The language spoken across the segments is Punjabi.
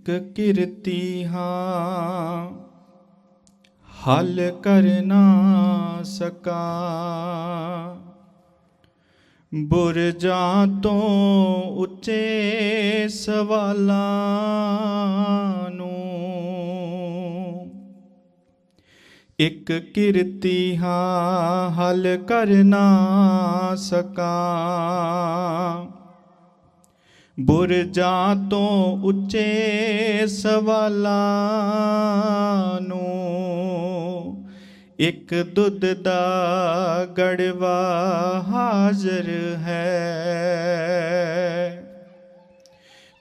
ਇਕ ਕਿਰਤੀ ਹਾਂ, ਹਲ ਕਰ ਨਾ ਸਕਾ। ਬੁਰਜਾਂ ਤੋਂ ਉੱਚੇ ਸਵਾਲਾਂ ਨੂੰ ਇੱਕ ਕਿਰਤੀ ਹਾਂ, ਹਲ ਕਰ ਨਾ ਸਕਾ। ਬੁਰਜਾਂ ਤੋਂ ਉੱਚੇ ਸਵਾਲਾਂ ਨੂੰ ਇੱਕ ਦੁੱਧ ਦਾ ਗੜਵਾ ਹਾਜ਼ਰ ਹੈ।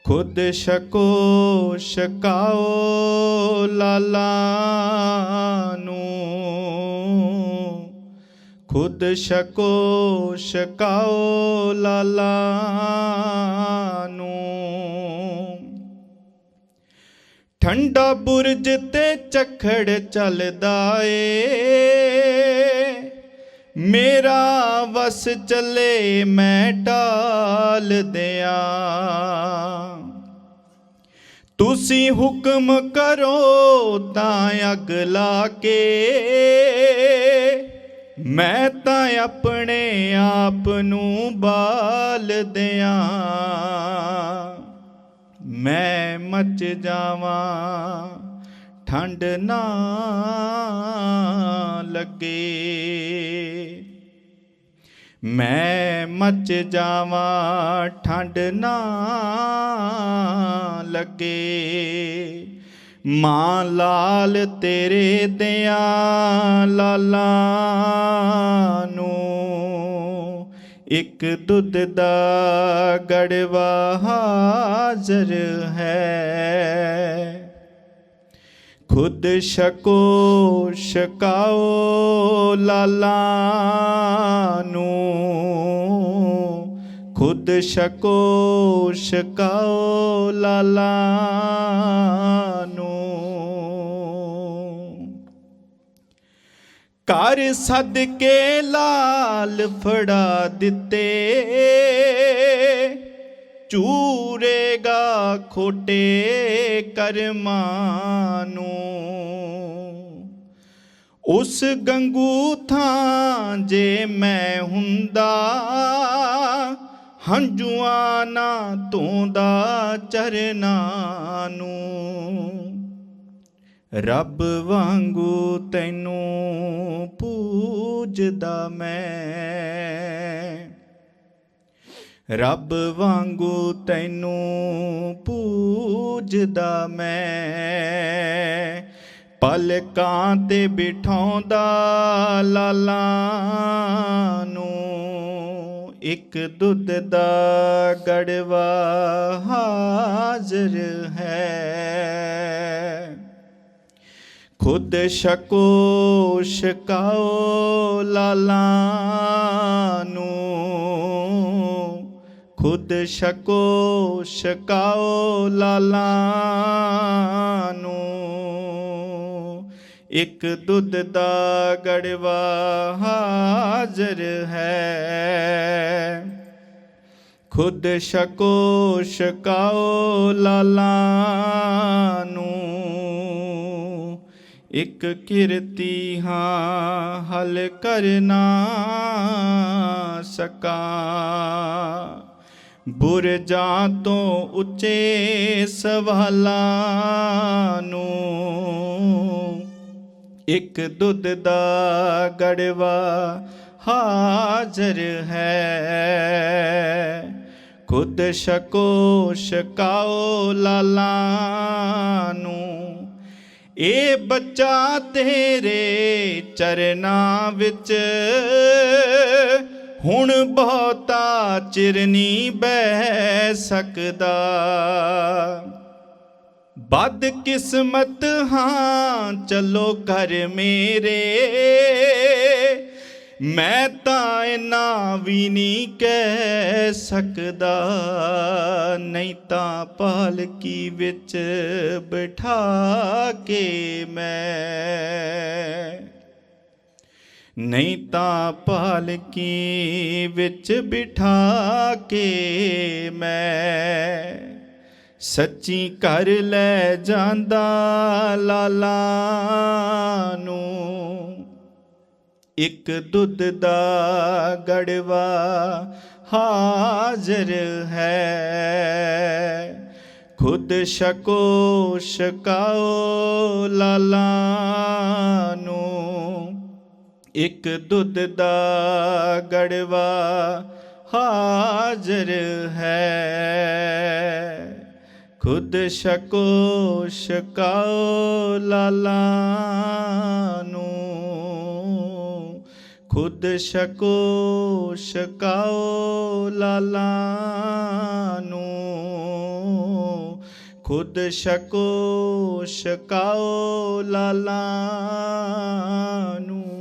ਖੁਦ ਸ਼ਕੋ ਸ਼ਕਾਓ ਲਾਲਾ ਨੂੰ ਖੁਦ ਸ਼ਕੋ ਸ਼ਕਾਓ ਲਾਲਾ ਨੂੰ। ਠੰਡਾ ਬੁਰਜ ਤੇ ਝਖੜ ਚੱਲਦਾ ਏ। ਮੇਰਾ ਵਸ ਚੱਲੇ ਮੈਂ ਟਾਲ ਦਿਆਂ। ਤੁਸੀਂ ਹੁਕਮ ਕਰੋ ਤਾਂ ਅਗ ਲਾ ਕੇ। ਮੈਂ ਤਾਂ ਆਪਣੇ ਆਪ ਨੂੰ ਬਾਲ ਦਿਆਂ। ਮੈਂ ਮੱਚ ਜਾਵਾਂ, ਠੰਡ ਨਾ ਲੱਗੇ। ਮੈਂ ਮੱਚ ਜਾਵਾਂ, ਠੰਡ ਨਾ ਲੱਗੇ। ਮਾਂ ਲਾਲ ਤੇਰੇ ਦਿਆਂ ਲਾਲਾਂ ਨੂੰ। ਇੱਕ ਦੁੱਧ ਦਾ ਗੜਵਾ ਹਾਜ਼ਰ ਹੈ। ਖੁਦ ਸ਼ਕੋ ਸ਼ਕਾਓ ਲਾਲਾ ਨੂੰ। ਖੁਦ ਸ਼ਕੋ ਸ਼ਕਾਓ ਲਾਲਾ ਘਰ ਸਦਕੇ ਲਾਲ ਫੜਾ ਦਿੱਤੇ। ਚੂਰੇਗਾ ਖੋਟੇ ਕਰਮਾਂ ਨੂੰ। ਉਸ ਗੰਗੂ ਥਾਂ ਜੇ ਮੈਂ ਹੁੰਦਾ, ਹੰਝੂਆਂ ਨਾ ਧੋਂਦਾ ਚਰਨਾਂ ਨੂੰ। ਰੱਬ ਵਾਂਗੂ ਤੈਨੂੰ ਪੂਜਦਾ ਮੈਂ। ਰੱਬ ਵਾਂਗੂ ਤੈਨੂੰ ਪੂਜਦਾ ਮੈਂ। ਪਲਕਾਂ ਤੇ ਬਿਠਾਉਂਦਾ ਲਾਲਾਂ ਨੂੰ ਇੱਕ ਦੁੱਧ ਦਾ ਗੜਵਾ ਹਾਜ਼ਰ ਹੈ। ਖੁਦ ਸ਼ਕੋ ਸ਼ਕਾਓ ਲਾਲਾ ਨੂੰ। ਖੁਦ ਸ਼ਕੋ ਸ਼ਕਾਓ ਲਾਲਾ ਨੂੰ। ਇੱਕ ਦੁੱਧ ਦਾ ਗੜਵਾ ਹਾਜ਼ਰ ਹੈ। ਖੁਦ ਸ਼ਕੋ ਸ਼ਕਾਓ ਲਾਲਾ ਨੂੰ। ਇੱਕ ਕਿਰਤੀ ਹਾਂ ਹਲ ਕਰਨਾ ਸਕਾ। ਬੁਰਜਾਂ ਤੋਂ ਉੱਚੇ ਸਵਾਲਾਂ ਨੂੰ ਇੱਕ ਦੁੱਧ ਦਾ ਗੜਵਾ ਹਾਜ਼ਰ ਹੈ। ਖੁਦ ਸ਼ਕੋ ਸ਼ਕਾਓ ਲਾਲਾ ਨੂੰ ਇਹ ਬੱਚਾ ਤੇਰੇ ਚਰਨਾਂ ਵਿੱਚ। ਹੁਣ ਬਹੁਤਾ ਚਿਰ ਨਹੀਂ ਬਹਿ ਸਕਦਾ। ਬਦ ਕਿਸਮਤ ਹਾਂ, ਚਲੋ ਘਰ ਮੇਰੇ। ਮੈਂ ਤਾਂ ਇਨਾ ਵੀ ਨਹੀਂ ਕਹਿ ਸਕਦਾ, ਨਹੀਂ ਤਾਂ ਪਾਲਕੀ ਵਿੱਚ ਬਿਠਾ ਕੇ ਮੈਂ। ਨਹੀਂ ਤਾਂ ਪਾਲਕੀ ਵਿੱਚ ਬਿਠਾ ਕੇ ਮੈਂ। ਸੱਚੀ ਘਰ ਲੈ ਜਾਂਦਾ ਲਾਲਾ ਨੂੰ। ਇੱਕ ਦੁੱਧ ਦਾ ਗੜਵਾ ਹਾਜ਼ਰ ਹੈ। ਖੁਦ ਸ਼ਕੋ ਸ਼ਕਾਓ ਲਾਲਾ ਨੂੰ। ਇੱਕ ਦੁੱਧ ਦਾ ਗੜਵਾ ਹਾਜ਼ਰ ਹੈ। ਖੁਦ ਸ਼ਕੋ ਸ਼ਕਾਓ ਲਾਲਾ ਨੂੰ। ਖੁਦ ਸ਼ਕੋ ਸ਼ਕਾਓ ਲਾਲਾ ਨੂੰ। ਖੁਦ ਸ਼ਕੋ ਸ਼ਕਾਓ ਲਾਲਾ ਨੂੰ।